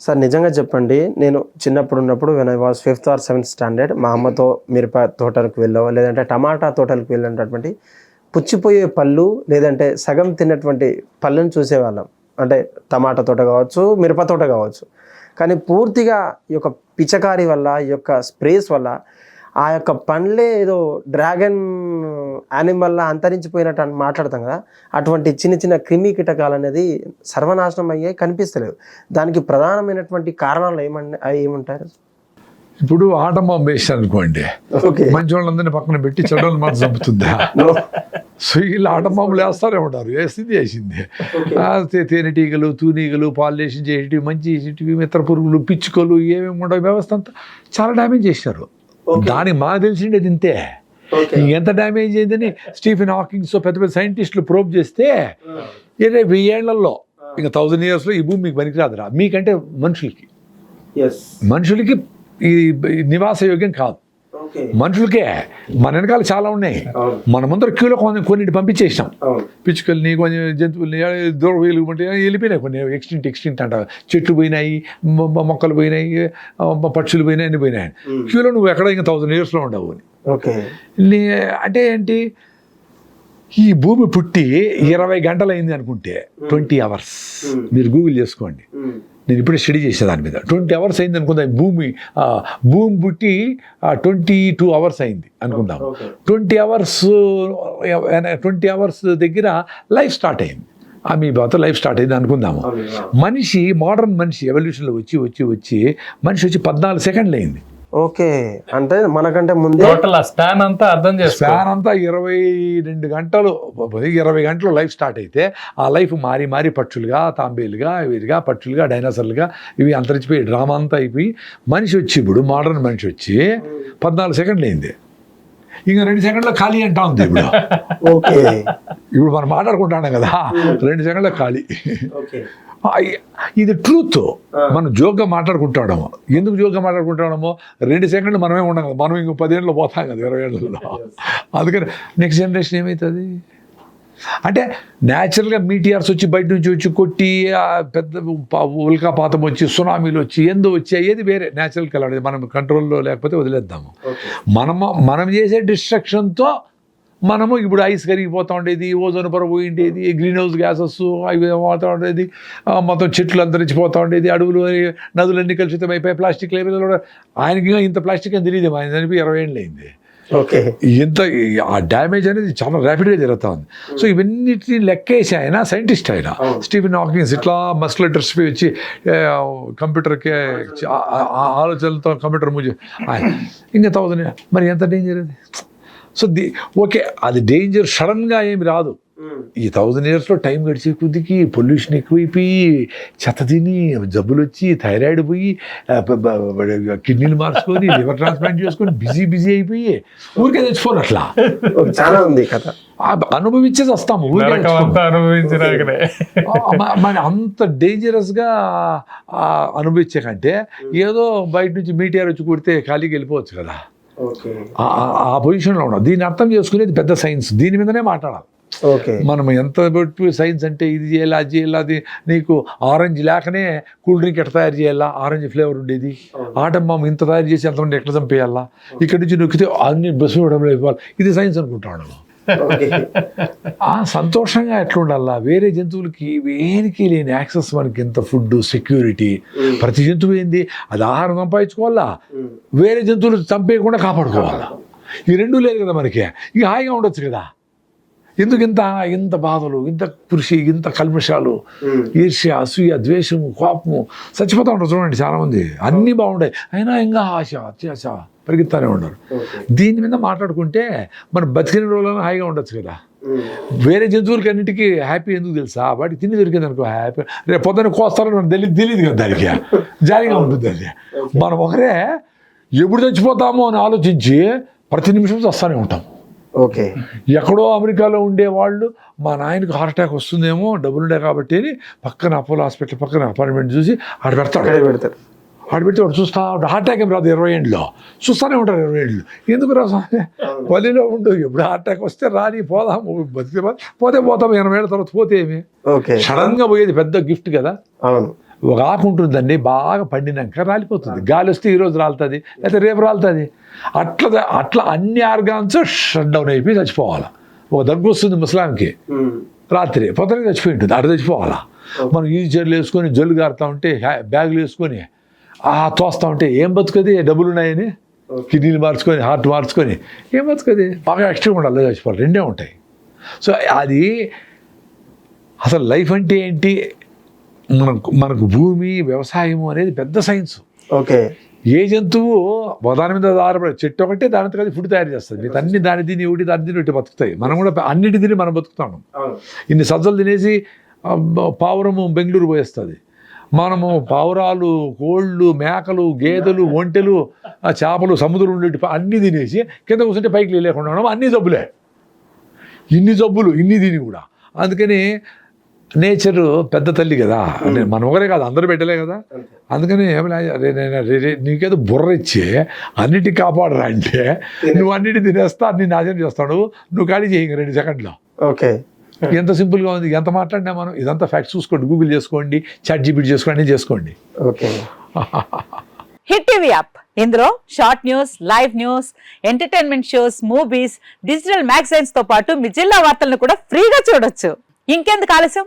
Sir నిజంగా చెప్పండి నేను చిన్నప్పుడు ఉన్నప్పుడు when I was fifth or seventh standard మా అమ్మతో మిరప తోటలకు వెళ్ళో లేదంటే టమాటా తోటలకు వెళ్ళినటువంటి పుచ్చిపోయే పళ్ళు లేదంటే సగం తిన్నటువంటి పళ్ళను చూసేవాళ్ళం. అంటే టమాటా తోట కావచ్చు మిరప తోట కావచ్చు. కానీ పూర్తిగా ఈ యొక్క పిచకారి వల్ల ఈ యొక్క స్ప్రేస్ వల్ల ఆ యొక్క పండ్లే ఏదో డ్రాగన్ యానిమల్లా అంతరించిపోయినట్టు అని మాట్లాడతాం కదా. అటువంటి చిన్న చిన్న క్రిమి కీటకాలు అనేది సర్వనాశనం అయ్యాయి కనిపిస్తలేవు దానికి ప్రధానమైనటువంటి కారణాలు ఏమన్నా ఏముంటారు? ఇప్పుడు ఆట బాంబు వేసాను అనుకోండి. ఓకే. మంచి వాళ్ళందరినీ పక్కన పెట్టి చెడ్డలు మాత్రం చంపుతుందా? సో వీళ్ళు ఆట బాంబులు వేస్తారే ఉంటారు వేసింది. వేసింది తేనెటీగలు తూనీగలు పాలినేషన్ చేసేటివి మంచి చేసేటివి మిత్ర పురుగులు పిచ్చుకలు ఏమేమి ఉండవు వ్యవస్థ అంతా చాలా డ్యామేజ్ చేశారు. దానికి మాకు తెలిసిండేది ఇంతే ఎంత డ్యామేజ్ అయిందని స్టీఫెన్ హాకింగ్స్ పెద్ద పెద్ద సైంటిస్టులు ప్రోబ్ చేస్తే ఇరవై వెయ్యేళ్ళలో ఇంకా థౌజండ్ ఇయర్స్లో ఈ భూమి మీకు పనికిరాదురా. మీకంటే మనుషులకి. మనుషులకి ఈ నివాస యోగ్యం కాదు. మనుషులకే. మన వెనకాల చాలా ఉన్నాయి. అవును. మన ముందర క్యూలో కొన్ని కొన్నిటి పంపించేసినాం. పిచ్చుకల్ని కొన్ని జంతువుల్ని దూరం వెళ్ళుకుంటే వెళ్ళిపోయినాయి కొన్ని. ఎక్స్టింట్ ఎక్స్టింట్ అంట. చెట్లు పోయినాయి మొక్కలు పోయినాయి పక్షులు పోయినాయి అన్ని పోయినాయి. క్యూలో నువ్వు ఎక్కడ ఇంకా థౌసండ్ ఇయర్స్లో ఉండవు అని. అంటే ఏంటి? ఈ భూమి పుట్టి ఇరవై గంటలు అయింది అనుకుంటే ట్వంటీ అవర్స్. మీరు గూగుల్ చేసుకోండి. నేను ఇప్పుడే స్టడీ చేసే దాని మీద. ట్వంటీ అవర్స్ అయింది అనుకుందాం. భూమి భూమి పుట్టి ట్వంటీ టూ అవర్స్ అయింది అనుకుందాం. ట్వంటీ అవర్స్ ట్వంటీ అవర్స్ దగ్గర లైఫ్ స్టార్ట్ అయింది. ఆ మీ బాతో లైఫ్ స్టార్ట్ అయింది అనుకుందాము. మనిషి మోడర్న్ మనిషి ఎవల్యూషన్లో వచ్చి వచ్చి వచ్చి మనిషి వచ్చి పద్నాలుగు సెకండ్లు అయింది. ఓకే. అంటే మనకంటే ముందే టోటల్ ఆ స్పాన్ అంతా అర్థం చేసుకో. ఫ్యాన్ అంతా ఇరవై రెండు గంటలు ఇరవై గంటలు లైఫ్ స్టార్ట్ అయితే ఆ లైఫ్ మారి మారి పక్షులుగా తాంబేలుగా వీరిగా పక్షులుగా డైనోసర్లుగా ఇవి అంతరించిపోయి డ్రామా అంతా అయిపోయి మనిషి వచ్చి ఇప్పుడు మోడర్న్ మనిషి వచ్చి పద్నాలుగు సెకండ్లు అయింది. ఇంకా రెండు సెకండ్లో ఖాళీ అంటా ఉంది ఇప్పుడు. ఓకే. ఇప్పుడు మనం మాట్లాడుకుంటున్నాం కదా రెండు సెకండ్లో ఖాళీ. ఇది ట్రూత్ మనం జోక్గా మాట్లాడుకుంటాడము. ఎందుకు జోక్గా మాట్లాడుకుంటాడము? రెండు సెకండ్లు మనమే ఉండం కదా. మనం ఇంకో పదేళ్ళు పోతాం కదా ఇరవై ఏళ్ళలో. అందుకని నెక్స్ట్ జనరేషన్ ఏమవుతుంది అంటే న్యాచురల్గా మీటిఆర్స్ వచ్చి బయట నుంచి వచ్చి కొట్టి పెద్ద ఉల్కాపాతం వచ్చి సునామీలు వచ్చి ఎందు వచ్చి ఏది వేరే. న్యాచురల్ కలర్ మనం కంట్రోల్లో లేకపోతే వదిలేద్దాము. మనము మనం చేసే డిస్ట్రక్షన్తో మనము ఇప్పుడు ఐస్ కరిగిపోతూ ఉండేది ఓజోన్ పొర పోయిండేది గ్రీన్ హౌస్ గ్యాసెస్ అవి పోతూ ఉండేది మొత్తం చెట్లు అంతరించిపోతూ ఉండేది అడవులు నదులన్నీ కలుషితం అయిపోయి ప్లాస్టిక్ లేవెల్ కూడా ఆయనకి ఇంత ప్లాస్టిక్ అని తెలియదు ఆయన చనిపోయి ఇరవై ఏళ్ళు అయింది. ఓకే. ఇంత ఆ డ్యామేజ్ అనేది చాలా ర్యాపిడ్గా జరుగుతూ ఉంది. సో ఇవన్నిటిని లెక్కేసి ఆయన సైంటిస్ట్ ఆయన. స్టీఫెన్ హాకిన్స్ ఇట్లా మస్కులర్ ట్రస్పీ వచ్చి కంప్యూటర్కి ఆలోచనలతో కంప్యూటర్ ఆయన ఇంకా థౌసండ్ మరి ఎంత డేంజర్ అది? సో ది ఓకే అది డేంజర్ సడన్గా ఏమి రాదు. ఈ థౌజండ్ ఇయర్స్లో టైం గడిచే కొద్దికి పొల్యూషన్ ఎక్కువైపోయి చెత్త తిని జబ్బులు వచ్చి థైరాయిడ్ పోయి కిడ్నీలు మార్చుకొని లివర్ ట్రాన్స్ప్లాంట్ చేసుకొని బిజీ బిజీ అయిపోయి ఊరికే తెచ్చుకోరు అట్లా చాలా ఉంది కథ. ఆ, అనుభవించేసి వస్తాము మరి అంత డేంజరస్గా అనుభవించే కంటే ఏదో బయట నుంచి మీటిఆర్ వచ్చి కొడితే ఖాళీకి వెళ్ళిపోవచ్చు కదా. ఆ- పొజిషన్లో ఉన్నాం. దీన్ని అర్థం చేసుకునేది పెద్ద సైన్స్ దీని మీదనే మాట్లాడాలి. ఓకే. మనం ఎంత బట్టి సైన్స్ అంటే ఇది చేయాలి అది చేయాలి అది నీకు ఆరెంజ్ లేకనే కూల్ డ్రింక్ ఎట్లా తయారు చేయాలా? ఆరెంజ్ ఫ్లేవర్ ఉండేది. ఆటం బాంబు ఇంత తయారు చేసి ఎంతమంది ఎట్లా చంపేయాలా? ఇక్కడ నుంచి నొక్కితే అన్ని బస్సు ఇవ్వడం ఇది సైన్స్ అనుకుంటాను సంతోషంగా ఎట్లా ఉండాలా వేరే జంతువులకి వేనికి లేని యాక్సెస్ మనకి ఎంత ఫుడ్ సెక్యూరిటీ? ప్రతి జంతువు ఏంది? అది ఆహారం సంపాదించుకోవాలా? వేరే జంతువులు చంపేయకుండా కాపాడుకోవాలా? ఈ రెండు లేదు కదా మనకి. ఇక హాయిగా ఉండొచ్చు కదా? ఎందుకు ఇంత ఇంత బాధలు ఇంత కృషి ఇంత కల్మషాలు? ఈర్ష్య అసూయ ద్వేషము కోపము. చచ్చిపోతా ఉంటారు చూడండి చాలామంది. అన్నీ బాగుంటాయి. అయినా ఇంకా ఆశ అత్యాశ పరిగెత్తానే ఉన్నారు. దీని మీద మాట్లాడుకుంటే మనం బతికిన రోజులను హాయిగా ఉండొచ్చు కదా. వేరే జంతువులకి అన్నిటికీ హ్యాపీ ఎందుకు తెలుసా? వాటికి తిండి దొరికింది అనుకో హ్యాపీ. రేపు పొద్దున్న కోస్తారని మనకు తెలియదు తెలియదు కదా దానికి. జాలీగా ఉంటుంది అది. మనం ఒకరే ఎప్పుడు చచ్చిపోతామో అని ఆలోచించి ప్రతి నిమిషం వస్తూనే ఉంటాం. ఓకే. ఎక్కడో అమెరికాలో ఉండేవాళ్ళు మా నాయనకు హార్ట్ అటాక్ వస్తుందేమో డబ్బులు ఉండే కాబట్టి అని పక్కన అపోలో హాస్పిటల్ పక్కన అపాయింట్మెంట్ చూసి ఆడ పెడతాడు. పెడతారు ఆడ పెట్టి వాడు చూస్తా. హార్ట్ అటాక్ ఏం రాదు ఇరవై ఏళ్ళలో చూస్తూనే ఉంటారు ఇరవై ఏళ్ళు. ఎందుకు రా పల్లెలో ఉండు ఎప్పుడు హార్ట్ అటాక్ వస్తే రాని పోదాం బతికే పోతే పోతాం ఎనభై ఏళ్ళ తర్వాత పోతే ఏమి? ఓకే. సడన్గా పోయేది పెద్ద గిఫ్ట్ కదా. అవును. ఒక ఆకు ఉంటుందండి బాగా పండినాక రాలిపోతుంది. గాలి వస్తే ఈరోజు రాలుతుంది లేకపోతే రేపు రాలుతుంది. అట్లా అట్లా అన్ని ఆర్గాన్స్ షట్ డౌన్ అయిపోయి చచ్చిపోవాలి. ఒక దగ్గు వస్తుంది ముసలాంకి. రాత్రి పొద్దున చచ్చిపోయి ఉంటుంది అక్కడ చచ్చిపోవాలా మనం ఈ జల్లు వేసుకొని జల్లు గారుతా ఉంటే హ్యా- బ్యాగులు వేసుకొని ఆ తోస్తా ఉంటే ఏం బతుకది? డబ్బులు ఉన్నాయని? కిడ్నీలు మార్చుకొని హార్ట్ మార్చుకొని ఏం బతుకది? బాగా ఎక్స్ట్రీమ్ ఉండాలి చచ్చిపోవాలి రెండే ఉంటాయి. సో అది అసలు లైఫ్ అంటే ఏంటి? మనకు మనకు భూమి వ్యవసాయము అనేది పెద్ద సైన్స్. ఓకే. ఏ జంతువు దాని మీద ఆధారపడే చెట్టు ఒకటే దానితో కలిసి ఫుడ్ తయారు చేస్తుంది. అన్ని దాని తిని ఒకటి దాని తిని ఒకటి బతుకుతాయి. మనం కూడా అన్నిటి తిని మనం బతుకుతాం ఇన్ని సజ్జలు తినేసి పావురము బెంగళూరు పోయేస్తుంది. మనము పావురాలు కోళ్ళు మేకలు గేదెలు ఒంటెలు చేపలు సముద్రం ఉండేటి అన్నీ తినేసి కింద కూర్చుంటే పైకి లేకుండా ఉన్నాం. అన్ని జబ్బులే. ఇన్ని జబ్బులు ఇన్ని తిని కూడా. అందుకని నేచర్ పెద్ద తల్లి కదా. అంటే మనం ఒకరే కాదు అందరూ పెట్టలే కదా. అందుకని నీకేదో బుర్ర ఇచ్చి అన్నిటి కాపాడరా అంటే నువ్వు అన్నిటి తినేస్తా అన్ని నాశనం చేస్తాడు నువ్వు ఖాళీ చేయి రెండు సెకండ్లో. ఓకే. ఎంత సింపుల్గా ఉంది ఎంత మాట్లాడినా మనం ఇదంతా ఫ్యాక్ట్స్ చూసుకోండి గూగుల్ చేసుకోండి చాట్ జీపీటీ చేసుకోండి అన్నీ చేసుకోండి. ఓకే. Hit TV app. ఇందులో short news live news entertainment shows movies digital మ్యాగజైన్స్తో పాటు మీ జిల్లా వార్తలను కూడా ఫ్రీగా చూడొచ్చు. ఇంకెందుకు ఆలస్యం?